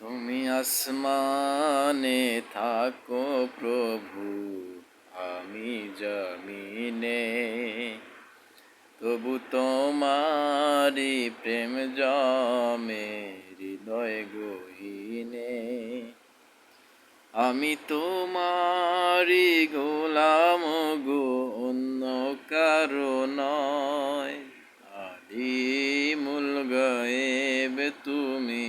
তুমি আসমানে থাকো প্রভু, আমি জমিনে। তবু তোমারি প্রেম জমে, হৃদয় গহীনে। আমি তোমারি গোলাম গো অন্য কারও নয় আলিমুল গায়েব তুমি।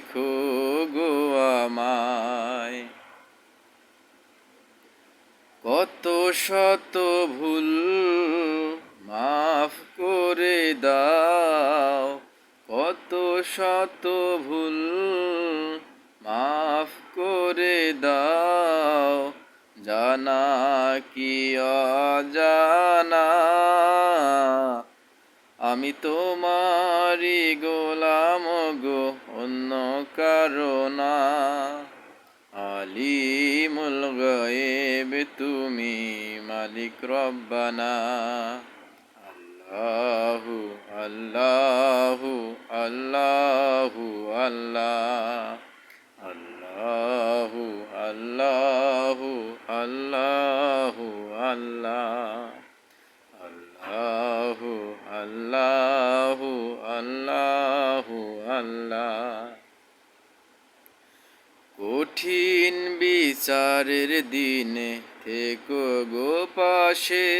রেখো গো আমায়। কত শত ভুল মাফ করে দাও, কত শত ভুল মাফ করে দাও, জানা কি অজানা? আমি তোমারি গোলাম। গো অন্য কারণা। আলিমুল গায়েব তুমি মালিক রব্বানা। আল্লাহু আল্লাহু আল্লাহু আল্লাহ আল্লাহু। কঠিন বিচারের দিনে থেকো গো পাশে,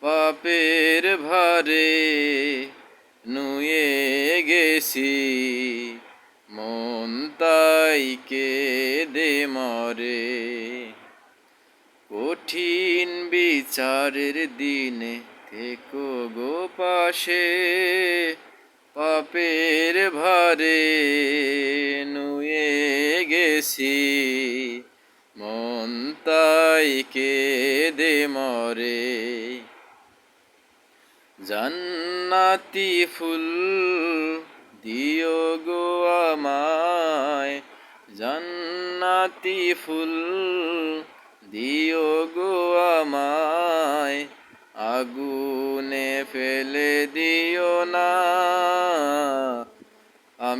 পাপের ভারে নুয়ে গেছি। মন তাই কে দে মরে। কঠিন বিচারের দিনে থেকো গো পাশে পাপের ভারে নুয়ে গেছি। মন তাই কে দে মরে। জান্নাতি ফুল দিও গো আমায়। জান্নাতি ফুল দিও গো আমায়। আগুনে ফেলে দিও না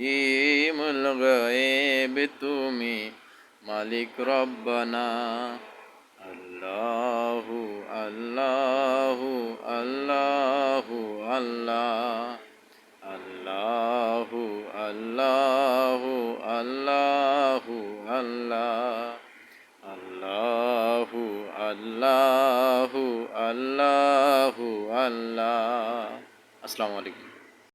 আলিমুল গায়েব তুমি মালিক রব্বানা আল্লাহু আল্লাহু আল্লাহু আল্লাহ আল্লাহু আল্লাহু আল্লাহু আল্লাহ আল্লাহু আল্লাহু আল্লাহু আল্লাহ আসসালামু আলাইকুম